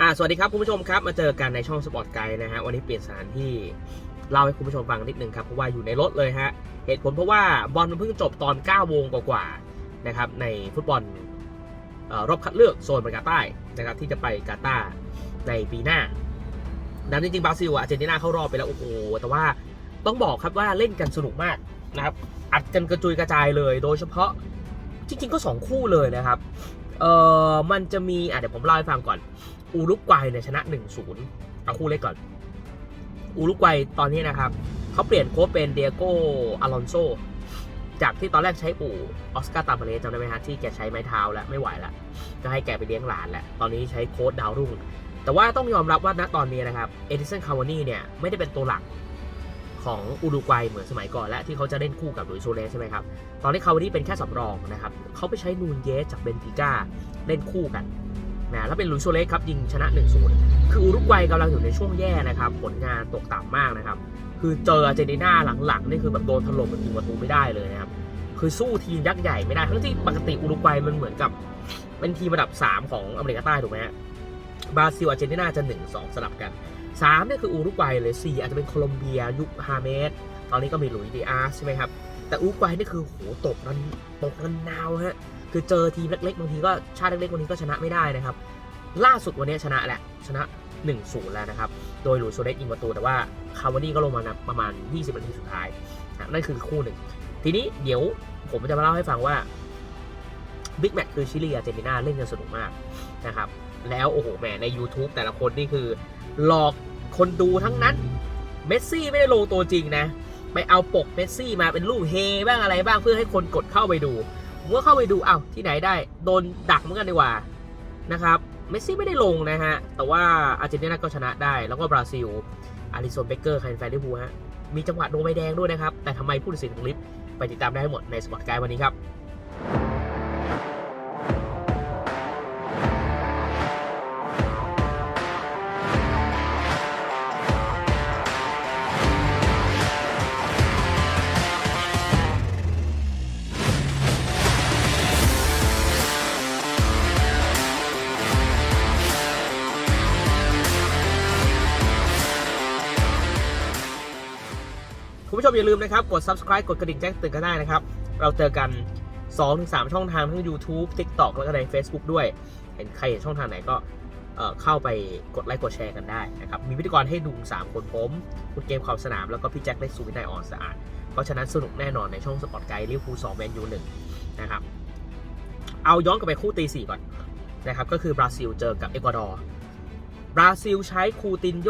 อ่าสวัสดีครับคุณผู้ชมครับมาเจอกันในช่องสปอร์ตไกด์นะฮะวันนี้เปลี่ยนสถานที่เล่าให้คุณผู้ชมฟังนิดนึงครับเพราะว่าอยู่ในรถเลยฮะเหตุผลเพราะว่าบอลมันเพิ่งจบตอน9โมงกว่าๆนะครับในฟุตบอลรอบคัดเลือกโซนอเมริกาใต้นะครับที่จะไปกาตาร์ในปีหน้านั้นจริงๆบราซิลอะอาร์เจนตินาเข้ารอบไปแล้วโอ้โหแต่ว่าต้องบอกครับว่าเล่นกันสนุกมากนะครับอัดกันกระจุยกระจายเลย โดยเฉพาะจริงๆก็สองคู่เลยนะครับเออมันจะมีอะเดี๋ยวผมเล่าให้ฟังก่อน อูรุกวัยเนี่ยชนะ 1-0 เอาคู่เล็กก่อน อูรุกวัยตอนนี้นะครับ เขาเปลี่ยนโค้ชเป็นเดียโกอลอนโซ จากที่ตอนแรกใช้อูออสการ์ตาเปเรสจำได้ไหมฮะที่แกใช้ไม้เท้าแล้วไม่ไหวแล้วก็ให้แกไปเลี้ยงหลานแหละตอนนี้ใช้โค้ชดาวรุ่ง แต่ว่าต้องยอมรับว่าณตอนนี้นะครับ เอดิสันคาวานี่เนี่ยไม่ได้เป็นตัวหลักของอูรุกวัยเหมือนสมัยก่อนและที่เขาจะเล่นคู่กับลุยโซเลสใช่ไหมครับ ตอนนี้คาวานี่เป็นแค่สำรองนะครับ เขาไปใช้นูนเยสจากเบนฟิก้าเล่นคู่กัน นะแล้วเป็นลุยโซเลสครับยิงชนะ 1-0 คืออุรุกวัยกำลังอยู่ในช่วงแย่นะครับผลงานตกต่ำมากนะครับคือเจออาร์เจนตินาหลังๆนี่คือแบบโดนถล่มแบบยิงประตูไม่ได้เลยนะครับคือสู้ทีมยักษ์ใหญ่ไม่ได้ทั้งที่ปกติอุรุกวัยมันเหมือนกับเป็นทีมระดับ 3 ของอเมริกาใต้ถูกไหมฮะบราซิลอาร์เจนตินาจะ 1-2 สลับกัน3เนี่ยคืออุรุกวัยเลย4อาจจะเป็นโคลอมเบีย ยุคฮาเมสตอนนี้ก็มีหลุยส์ดีอาร์ใช่ไหมครับ แต่อุรุกวัยนี่คือโหตกรันตกรันนาวฮะคือเจอทีมเล็กๆบางทีก็ชาติเล็กๆบางทีก็ชนะไม่ได้นะครับ ล่าสุดวันนี้ชนะแหละชนะ1-0แล้วนะครับ โดยหลุยส์โซเลสยิงประตู แต่ว่าคาวานี่ก็ลงมานะประมาณ 20นาทีสุดท้ายนะนั่นคือคู่หนึ่ง ทีนี้เดี๋ยวผมจะมาเล่าให้ฟังว่าบิ๊กแมตช์คือชิลีอาร์เจนตินาเล่นกันสนุกมากนะครับ แล้วโอ้โหแหมใน YouTube แต่ละคนนี่คือ หลอกคนดูทั้งนั้น เมสซี่ไม่ได้ลงตัวจริงนะ ไปเอาปกเมสซี่มาเป็นรูปเฮบ้างอะไรบ้างเพื่อให้คนกดเข้าไปดูผมก็เข้าไปดูเอ้าที่ไหนได้โดนดักเหมือนกันดีกว่านะครับเมสซี่ไม่ได้ลงนะฮะ แต่ว่าอาร์เจนตินาก็ชนะได้ แล้วก็บราซิล อาริโซนเบเกอร์ใครเป็นแฟนลิเวอร์พูลฮะ มีจังหวะโดนใบแดงด้วยนะครับ แต่ทำไมผู้ตัดสินของลิฟต์ไปติดตามได้ทั้งหมดในสปอร์ตไกด์วันนี้ครับ มอย่าลืมนะครับ กด subscribe กดกระดิ่งแจ้งเตือนกันได้นะครับ เราเจอกัน 2-3 ช่องทางทั้ง YouTube TikTok แล้วก็ใน Facebook ด้วย เห็นใครเห็นช่องทางไหนก็เเข้าไปกดไลค์กดแชร์กันได้นะครับ มีพิธีกรให้ดู 3 คนผมคุณเกมข่าวสนามแล้วก็พี่แจ็คเล็กซูวินัยอ่อนสะอาด เพราะฉะนั้นสนุกแน่นอนในช่องสปอร์ตไกด์ลิเวอร์พูล2แมนยู1นะครับ เอาย้อนกลับไปคู่ตีสี่ก่อนนะครับ ก็คือบราซิลเจอกับเอกวาดอร์ บราซิลใช้คูตินโย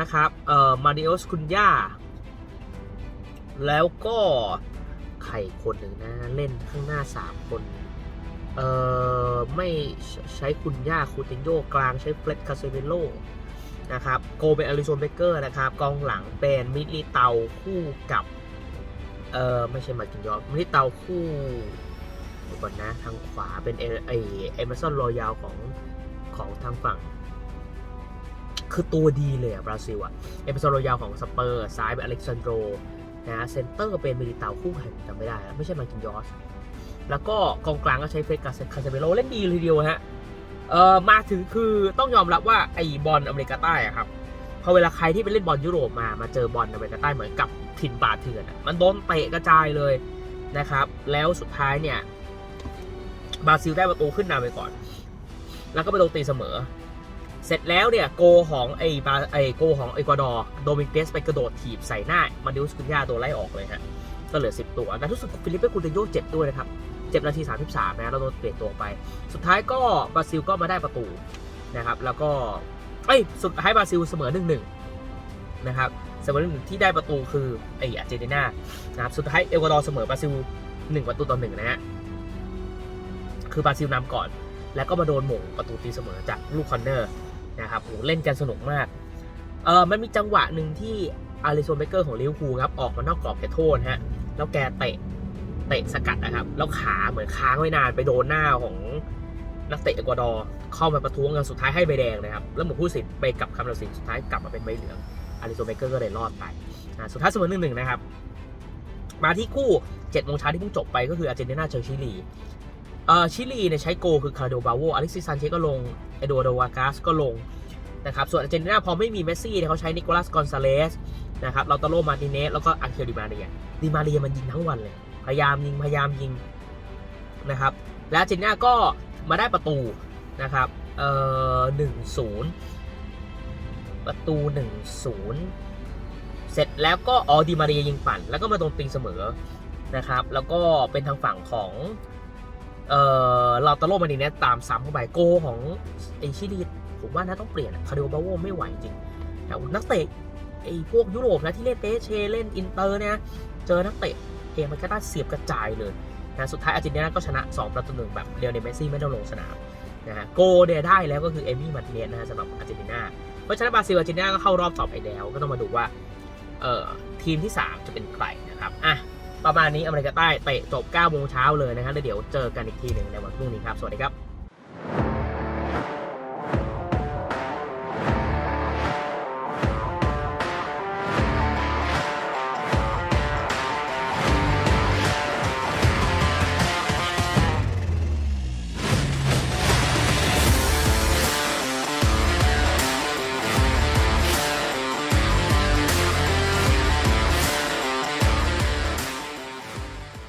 นะครับเอ่อมาริโอสคุนยา แล้วก็ใครคนหนึ่งนะ เล่นข้างหน้า3คน เอ่อ ไม่ใช้คุณย่าคูตินโยกลางใช้เฟล็ดคาเซเวโลนะครับ โกเป็นอลิโซนเบเกอร์นะครับ กองหลังเป็นมิลิเตาคู่กับ เอ่อ ไม่ใช่มากินยอมิลิเตาคู่ก่อนนะทางขวาเป็นเอไอเอเมซอนรอยาวของของทางฝั่ง คือตัวดีเลยอะบราซิลอะเอเมซอนรอยาวของสเปอร์ ซ้ายเป็นอเล็กซานโดร นะเซนเตอร์เป็นมิลิเตาคู่แข่งจำไม่ได้แล้วไม่ใช่มากินยอสแล้วก็กองกลางก็ใช้เฟรดกาคาเซเบโลเล่นดีเลยเดียวฮะเอ่อมาถึงคือต้องยอมรับว่าไอ้บอลอเมริกาใต้อะครับพอเวลาใครที่ไปเล่นบอลยุโรปมามาเจอบอลอเมริกาใต้เหมือนกับถิ่นป่าเถื่อนมันโดนเตะกระจายเลยนะครับ แล้วสุดท้ายเนี่ยบราซิลได้ประตูขึ้นนำไปก่อน แล้วก็ไปโดนตีเสมอ เสร็จแล้วเนี่ยโกของไอ้บาไอ้โกของเอกวาดอร์โดมิเกสไปกระโดดถีบใส่หน้ามาดิอุสคุนยาโดนไล่ออกเลยฮะก็เหลือ 10 ตัวแต่ทุกสุดฟิลิปเป้คูตินโยเจ็บด้วยนะครับเจ็บนาที 33นะแล้วโดนเปลี่ยนตัวไป สุดท้ายก็บราซิลก็มาได้ประตูนะครับแล้วก็เอ้ยสุดท้ายบราซิลเสมอ1-1นะครับเสมอ1-1ที่ได้ประตูคือไอ้อาร์เจนตินานะครับสุดท้ายเอกวาดอร์เสมอบราซิล1ประตูต่อ1นะฮะคือบราซิลนำก่อน แล้วก็มาโดนหม่งประตูตีเสมอจากลูกคอนเนอร์ นะครับโหเล่นกันสนุกมากเออมันมีจังหวะหนึ่งที่อาริโซนเบเกอร์ของลิเวอร์พูลครับออกมานอกกรอบเขตโทษฮะแล้วแกเตะเตะสกัดนะครับ แล้วขาเหมือนค้างไว้นานไปโดนหน้าของนักเตะเอกวาดอร์เข้ามาประท้วงกันสุดท้ายให้ใบแดงนะครับ แล้วหมือผู้สินไปกับคำตัดสินสุดท้ายกลับมาเป็นใบเหลืองอาริโซนเบเกอร์ก็เลยรอดไปอ่าสุดท้ายเสมอหนึ่งหนึ่งนะครับ มาที่คู่7โมงเช้าที่เพิ่งจบไปก็คืออาร์เจนตินาเจอชิลี เอ่อชิลีเนี่ยใช้โกคือคาร์โดบาโวอเล็กซิสซานเชสก็ลงเอโดโดวากาสก็ลงนะครับส่วนอาร์เจนตินาพอไม่มีเมสซี่เนี่ยเขาใช้นิโคลัสกอนซาเลสนะครับลาตาโรมาร์ติเนสแล้วก็อังเคลดิมาเรียดิมาเรียมันยิงทั้งวันเลย พยายามยิงพยายามยิงนะครับและอาร์เจนตินาก็มาได้ประตูนะครับเอ่อหนึ่งศูนย์ประตูหนึ่งศูนย์เสร็จแล้วก็ออดิมาเรียยิงปั่น แล้วก็มาตรงตีเสมอนะครับแล้วก็เป็นทางฝั่งของ เอ่อลาตาโรมาร์ติเนสตามซ้ำเข้าไปโกของไอชิลีผมว่าน่าต้องเปลี่ยนคาร์ดิโอบาโวไม่ไหวจริงแต่นักเตะไอพวกยุโรปนะที่เล่นเตเชเล่นอินเตอร์เนี่ยเจอนักเตะเกมมันก็ได้เสียบกระจายเลยนะสุดท้ายอาร์เจนตินาก็ชนะ 2 ประตูหนึ่งแบบเรียวเนเมสซี่ไม่ต้องลงสนามนะฮะโกเนี่ยได้แล้วก็คือเอมี่มาร์ติเนสนะฮะสำหรับอาร์เจนตินาเพราะฉะนั้นบราซิลอาร์เจนตินาก็เข้ารอบต่อไปแล้ว ก็ต้องมาดูว่าเอ่อทีมที่ 3 จะเป็นใครนะครับอะ ประมาณนี้อเมริกาใต้เตะจบ9โมงเช้าเลยนะครับแล้วเดี๋ยวเจอกันอีกทีหนึ่งในวันพรุ่งนี้ครับ สวัสดีครับ